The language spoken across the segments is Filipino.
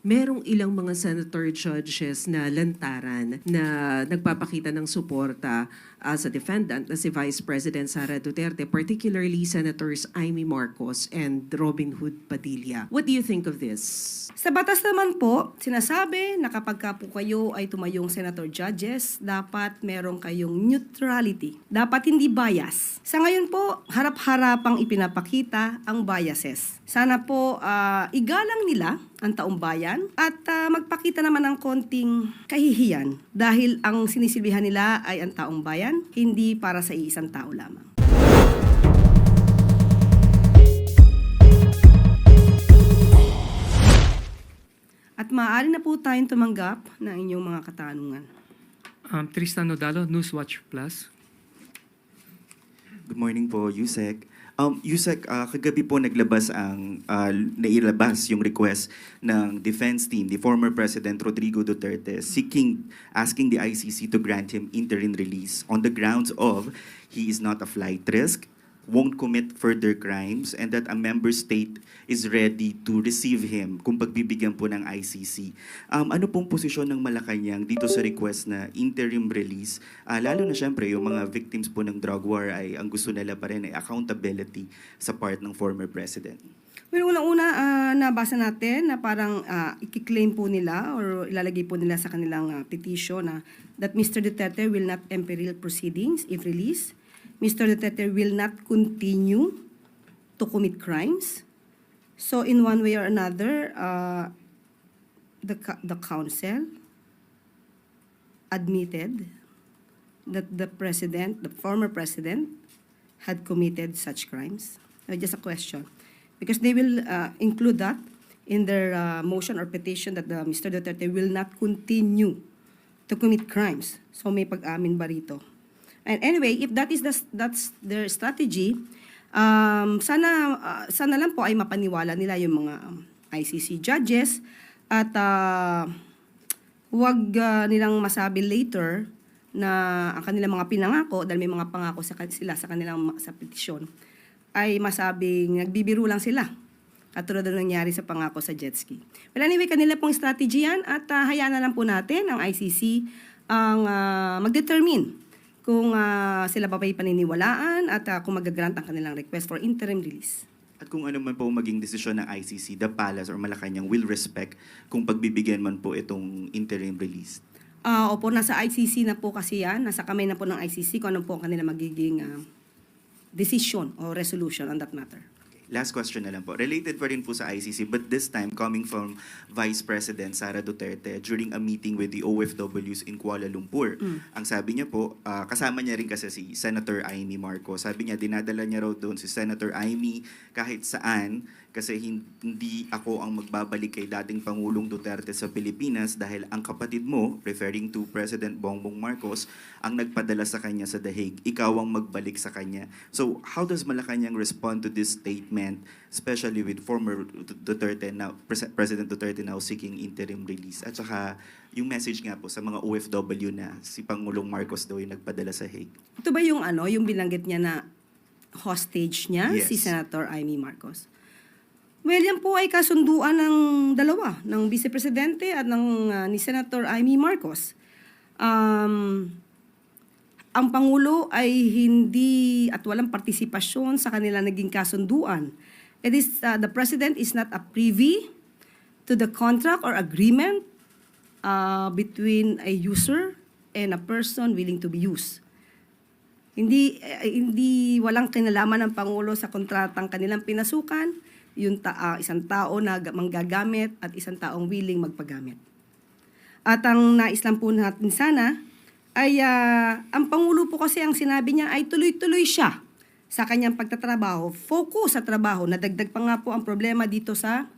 merong ilang mga senator judges na lantaran na nagpapakita ng suporta ah, sa defendant na si Vice President Sara Duterte, particularly Senators Amy Marcos and Robin Hood Padilla. What do you think of this? Sa batas naman po, sinasabi na kapag ka po kayo ay tumayong senator judges, dapat meron kayong neutrality. Dapat hindi bias. Sa ngayon po, harap-harapang ipinapakita ang biases. Sana po ah, igalang nila ang taong bayan at ah, magpakita naman ng konting kahihiyan dahil ang sinisilbihan nila ay ang taong bayan, hindi para sa iisang tao lamang. At maaari na po tayong tumanggap ng inyong mga katanungan. Um, Tristan Nodalo, Newswatch Plus. Good morning po, Yusek. Um, Yusek, ah, kagabi po naglabas ang, ah, nailabas yung request ng defense team, the former President Rodrigo Duterte, seeking, asking the ICC to grant him interim release on the grounds of he is not a flight risk, won't commit further crimes, and that a member state is ready to receive him kung pagbibigyan po ng ICC. Um, ano pong posisyon ng Malacanang dito sa request na interim release? Ah, lalo na syempre, yung mga victims po ng drug war ay ang gusto nila pa rin ay accountability sa part ng former president. Well, unang-una, ah, nabasa natin na parang uh, ikiklaim po nila or ilalagay po nila sa kanilang ah, petition na that Mr. Duterte will not imperil proceedings if released. Mr. Duterte will not continue to commit crimes. So in one way or another, uh, the, the council admitted that the president, the former president, had committed such crimes? Uh, just a question. Because they will uh, include that in their uh, motion or petition that the Mr. Duterte will not continue to commit crimes. So may pag-amin ba rito? And anyway, if that is the, that's their strategy, um, sana uh, sana lang po ay mapaniwala nila yung mga ICC judges at uh, huwag uh, nilang masabi later na ang kanilang mga pinangako dahil may mga pangako sa sila sa kanilang sa petisyon ay masabing nagbibiro lang sila. Katulad ng nangyari sa pangako sa jet ski. Well anyway, kanila pong strategy yan at uh, hayaan na lang po natin ang ICC ang ah, mag-determine kung ah, sila ba ba'y paniniwalaan at ah, kung mag-grant ang kanilang request for interim release. At kung ano man po maging desisyon ng ICC, the Palace or Malacanang will respect kung pagbibigyan man po itong interim release. Ah, opo, nasa ICC na po kasi yan. Nasa kamay na po ng ICC kung ano po ang kanilang magiging ah, decision or resolution on that matter. Last question na lang po. Related pa rin po sa ICC, but this time coming from Vice President Sara Duterte during a meeting with the OFWs in Kuala Lumpur. Ang sabi niya po, ah, kasama niya rin kasi si Senator Amy Marcos. Sabi niya, dinadala niya raw doon si Senator Amy kahit saan kasi hin- hindi ako ang magbabalik kay dating Pangulong Duterte sa Pilipinas dahil ang kapatid mo, referring to President Bongbong Marcos, ang nagpadala sa kanya sa The Hague. Ikaw ang magbalik sa kanya. So how does Malacanang respond to this statement, especially with former Duterte now, Pres- President Duterte now seeking interim release? At saka yung message nga po sa mga OFW na si Pangulong Marcos daw yung nagpadala sa Hague. Ito ba yung ano, yung binanggit niya na hostage niya, Yes. si Senator Amy Marcos? Well, yan po ay kasunduan ng dalawa, ng Vice Presidente at ng ah, ni Senator Amy Marcos. Um, ang Pangulo ay hindi at walang partisipasyon sa kanila naging kasunduan. It is, ah, the President is not a privy to the contract or agreement ah, between a user and a person willing to be used. Hindi eh, hindi walang kinalaman ng pangulo sa kontratang kanilang pinasukan, yung ta- ah, isang tao na ga- manggagamit at isang taong willing magpagamit. At ang nais lang po natin sana ay ah, ang pangulo po kasi ang sinabi niya ay tuloy-tuloy siya sa kanyang pagtatrabaho, focus sa trabaho. Nadagdag pa nga po ang problema dito sa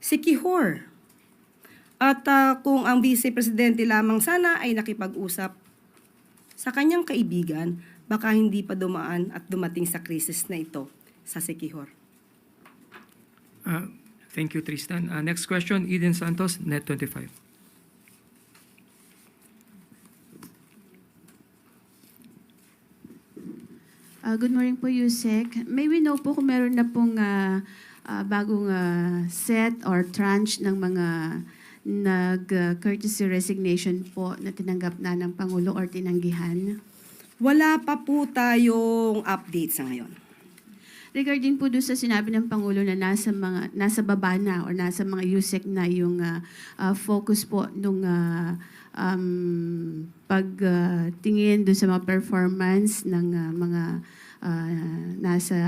Sikihor. At ah, kung ang Vice Presidente lamang sana ay nakipag-usap sa kanyang kaibigan, baka hindi pa dumaan at dumating sa krisis na ito sa Sikihor. Uh, thank you, Tristan. Uh, next question, Eden Santos, Net25. Ah, good morning po, Yusek. May we know po kung meron na pong ah, ah, bagong ah, set or tranche ng mga nag-courtesy resignation po na tinanggap na ng Pangulo or tinanggihan? Wala pa po tayong update sa ngayon. Regarding po doon sa sinabi ng Pangulo na nasa mga nasa baba na or nasa mga USEC na yung ah, ah, focus po nung ah, um, pagtingin doon sa mga performance ng ah, mga ah, nasa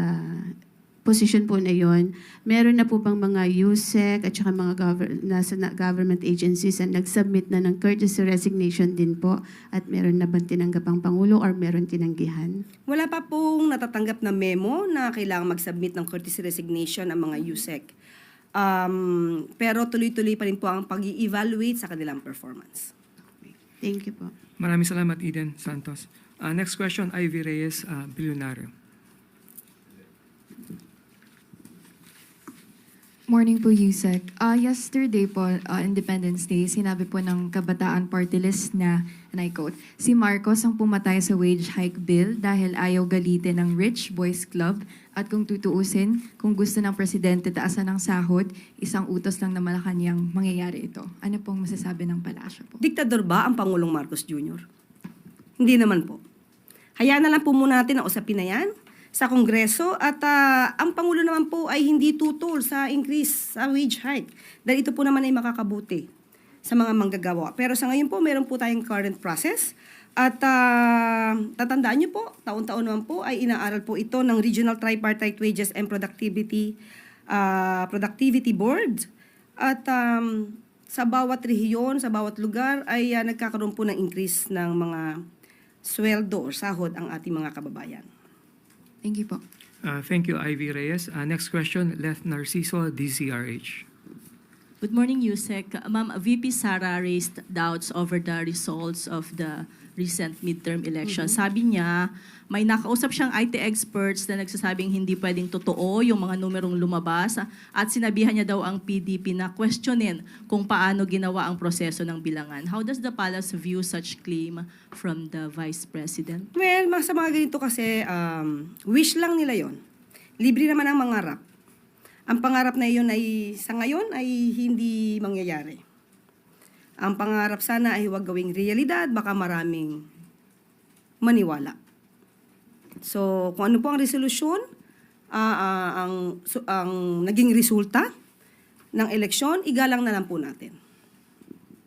position po na yon. Meron na po bang mga USEC at saka mga gover- nasa na- government agencies na nag-submit na ng courtesy resignation din po at meron na bang tinanggap ang Pangulo or meron tinanggihan? Wala pa pong natatanggap na memo na kailangan mag-submit ng courtesy resignation ang mga USEC. Um, pero tuloy-tuloy pa rin po ang pag evaluate sa kanilang performance. Thank you po. Maraming salamat, Eden Santos. Uh, next question, Ivy Reyes, uh, Bilyonaryo. Morning po, Yusek. Ah, yesterday po, ah, Independence Day, sinabi po ng Kabataan Party List na, and I quote, si Marcos ang pumatay sa wage hike bill dahil ayaw galitin ng Rich Boys Club at kung tutuusin, kung gusto ng presidente taasan ng sahod, isang utos lang na Malacanang mangyayari ito. Ano pong masasabi ng palasyo po? Diktador ba ang Pangulong Marcos Jr.? Hindi naman po. Hayaan na lang po muna natin ang usapin na yan sa Kongreso at ah, ang Pangulo naman po ay hindi tutol sa increase sa wage hike dahil ito po naman ay makakabuti sa mga manggagawa. Pero sa ngayon po, meron po tayong current process at ah, tatandaan niyo po, taon-taon naman po ay inaaral po ito ng Regional Tripartite Wages and Productivity ah, Productivity Board at um, sa bawat rehiyon, sa bawat lugar ay ah, nagkakaroon po ng increase ng mga sweldo or sahod ang ating mga kababayan. Thank you po. Uh, thank you, Ivy Reyes. Uh, next question, Leth Narciso, DCRH. Good morning, Yusek. Ma'am, VP Sara raised doubts over the results of the recent midterm election. Sabi niya, may nakausap siyang IT experts na nagsasabing hindi pwedeng totoo yung mga numerong lumabas at sinabihan niya daw ang PDP na questionin kung paano ginawa ang proseso ng bilangan. How does the palace view such claim from the Vice President? Well, mga sa mga ganito kasi, um, wish lang nila yon. Libre naman ang mangarap. Ang pangarap na iyon ay sa ngayon ay hindi mangyayari. Ang pangarap sana ay huwag gawing realidad, baka maraming maniwala. So, kung ano po ang resolusyon, ah, ah, ang, so, ang naging resulta ng eleksyon, igalang na lang po natin.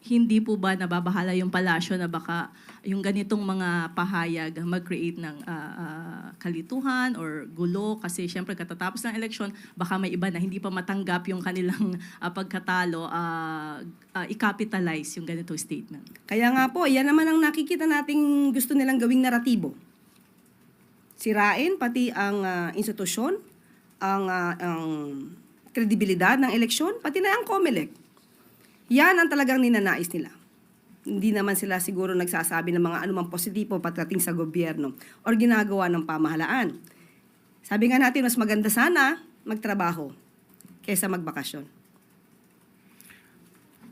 Hindi po ba nababahala yung palasyo na baka yung ganitong mga pahayag mag-create ng ah, ah, kalituhan or gulo kasi syempre katatapos ng eleksyon baka may iba na hindi pa matanggap yung kanilang ah, pagkatalo ah, ah, i-capitalize yung ganitong statement. Kaya nga po, yan naman ang nakikita nating gusto nilang gawing naratibo. Sirain pati ang ah, institusyon, ang, ah, ang kredibilidad ng eleksyon, pati na ang COMELEC. Yan ang talagang ninanais nila. Hindi naman sila siguro nagsasabi ng mga anumang positibo pagdating sa gobyerno or ginagawa ng pamahalaan. Sabi nga natin, mas maganda sana magtrabaho kaysa magbakasyon.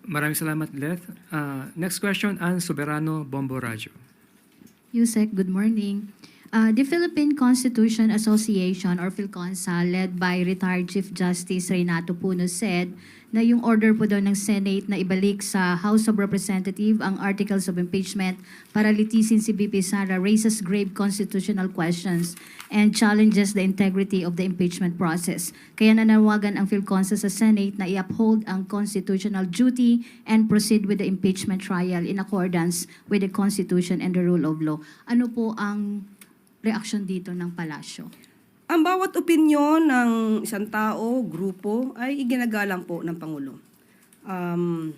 Maraming salamat, Leth. Uh, next question, Ann Soberano, Bombo Radio. Yusek, good morning. Uh, the Philippine Constitution Association or PhilConsa led by retired Chief Justice Renato Puno said na yung order po daw ng Senate na ibalik sa House of Representative ang articles of impeachment para litisin si BP Sara raises grave constitutional questions and challenges the integrity of the impeachment process. Kaya nanawagan ang PhilConsa sa Senate na i-uphold ang constitutional duty and proceed with the impeachment trial in accordance with the Constitution and the rule of law. Ano po ang reaksyon dito ng palasyo? Ang bawat opinyon ng isang tao, grupo, ay iginagalang po ng Pangulo. Um,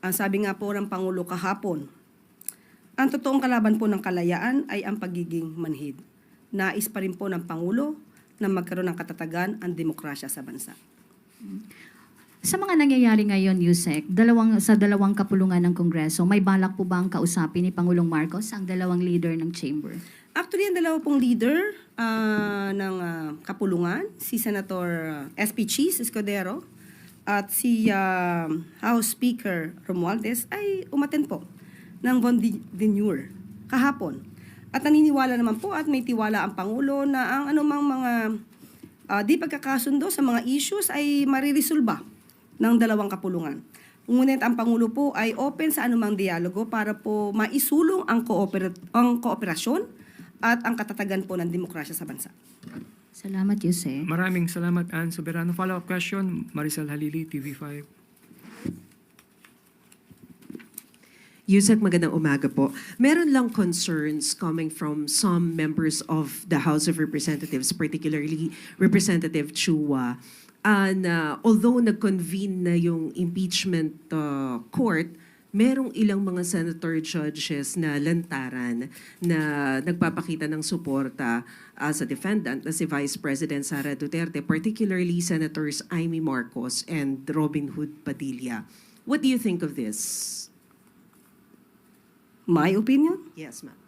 ang sabi nga po ng Pangulo kahapon, ang totoong kalaban po ng kalayaan ay ang pagiging manhid. Nais pa rin po ng Pangulo na magkaroon ng katatagan ang demokrasya sa bansa. Sa mga nangyayari ngayon, Yusek, dalawang, sa dalawang kapulungan ng Kongreso, may balak po ba ang kausapin ni Pangulong Marcos ang dalawang leader ng chamber? Actually, ang dalawa pong leader ah, ng ah, kapulungan, si Senator ah, SP Cheese Escudero at si ah, House Speaker Romualdez ay umaten po ng Von Denure kahapon. At naniniwala naman po at may tiwala ang Pangulo na ang anumang mga ah, di pagkakasundo sa mga issues ay mariresolba ng dalawang kapulungan. Ngunit ang Pangulo po ay open sa anumang dialogo para po maisulong ang, kooperat- ang kooperasyon at ang katatagan po ng demokrasya sa bansa. Salamat, Yusek. Maraming salamat, Ann Soberano. Follow-up question, Maricel Halili, TV5. Yusek, magandang umaga po. Meron lang concerns coming from some members of the House of Representatives, particularly Representative Chua, uh, na although nag-convene na yung impeachment uh, court, merong ilang mga senator judges na lantaran na nagpapakita ng suporta uh, sa defendant na si Vice President Sara Duterte, particularly Senators Amy Marcos and Robin Hood Padilla. What do you think of this? My opinion? Yes, ma'am.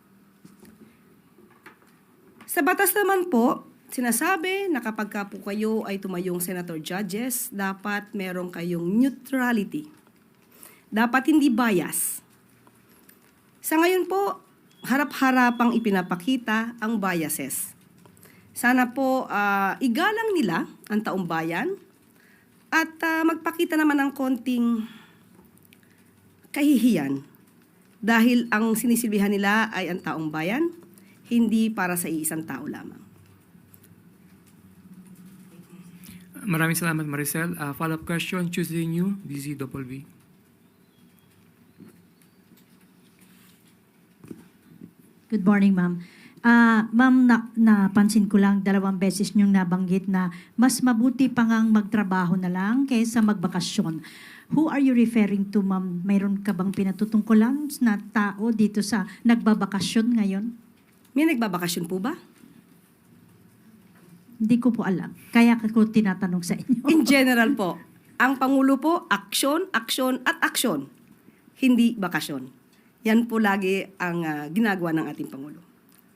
Sa batas naman po, sinasabi na kapag ka po kayo ay tumayong senator judges, dapat meron kayong neutrality. Dapat hindi bias. Sa ngayon po, harap-harapang ipinapakita ang biases. Sana po ah, igalang nila ang taong bayan at ah, magpakita naman ng konting kahihiyan dahil ang sinisilbihan nila ay ang taong bayan, hindi para sa iisang tao lamang. Maraming salamat, Maricel. Uh, follow-up question, Tuesday New, DZWB. Good morning, ma'am. Ah, ma'am, na, napansin ko lang dalawang beses niyong nabanggit na mas mabuti pa ngang magtrabaho na lang kaysa magbakasyon. Who are you referring to, ma'am? Mayroon ka bang pinatutungkulan na tao dito sa nagbabakasyon ngayon? May nagbabakasyon po ba? Hindi ko po alam. Kaya ko tinatanong sa inyo. In general po, ang Pangulo po, aksyon, aksyon, at aksyon. Hindi bakasyon. Yan po lagi ang ah, ginagawa ng ating Pangulo.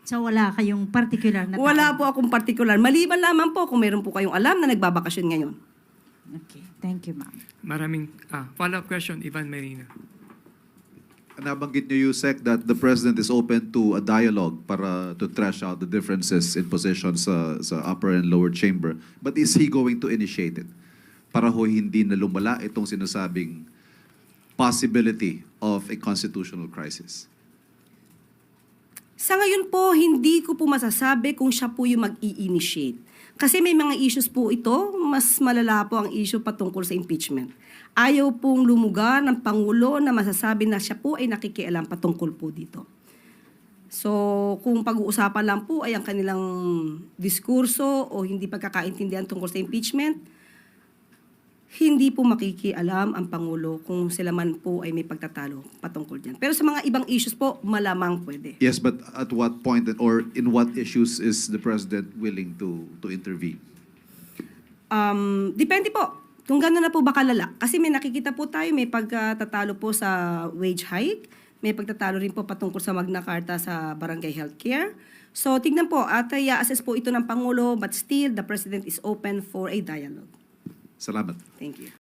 So wala kayong particular na? Wala po akong partikular. Maliban lamang po kung meron po kayong alam na nagbabakasyon ngayon. Okay. Thank you, ma'am. Maraming ah, follow-up question, Ivan Marina. Nabanggit niyo, Yusek, that the President is open to a dialogue para to trash out the differences in positions sa, sa upper and lower chamber. But is he going to initiate it? Para ho hindi na lumala itong sinasabing possibility of a constitutional crisis. Sa ngayon po, hindi ko po masasabi kung siya po yung mag-i-initiate. Kasi may mga issues po ito, mas malala po ang issue patungkol sa impeachment. Ayaw pong lumugar ng Pangulo na masasabi na siya po ay nakikialam patungkol po dito. So, kung pag-uusapan lang po ay ang kanilang diskurso o hindi pagkakaintindihan tungkol sa impeachment, hindi po makikialam ang Pangulo kung sila man po ay may pagtatalo patungkol dyan. Pero sa mga ibang issues po, malamang pwede. Yes, but at what point or in what issues is the President willing to to intervene? Um, depende po. Kung gano'n na po ba kalala. Kasi may nakikita po tayo, may pagtatalo po sa wage hike, may pagtatalo rin po patungkol sa Magna Carta sa barangay healthcare. So, tignan po, at i-assess po ito ng Pangulo, but still, the President is open for a dialogue. Salamat. Thank you.